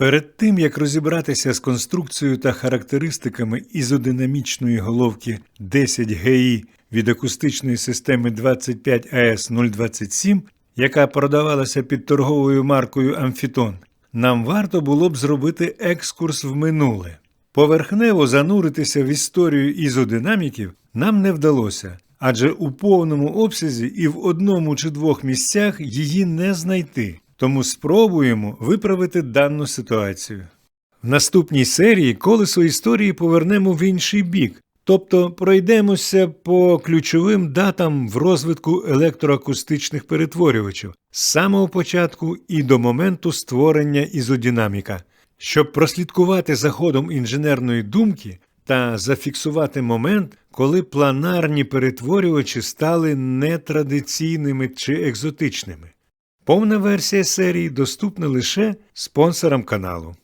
Перед тим як розібратися з конструкцією та характеристиками ізодинамічної головки 10 ГІ від акустичної системи 25 АС 027, яка продавалася під торговою маркою Амфітон, нам варто було б зробити екскурс в минуле. Поверхнево зануритися в історію ізодинаміків нам не вдалося, адже у повному обсязі і в одному чи двох місцях її не знайти. Тому спробуємо виправити дану ситуацію. В наступній серії колесо історії повернемо в інший бік, тобто пройдемося по ключовим датам в розвитку електроакустичних перетворювачів з самого початку і до моменту створення ізодинаміка. Щоб прослідкувати за ходом інженерної думки та зафіксувати момент, коли планарні перетворювачі стали нетрадиційними чи екзотичними. Повна версія серії доступна лише спонсорам каналу.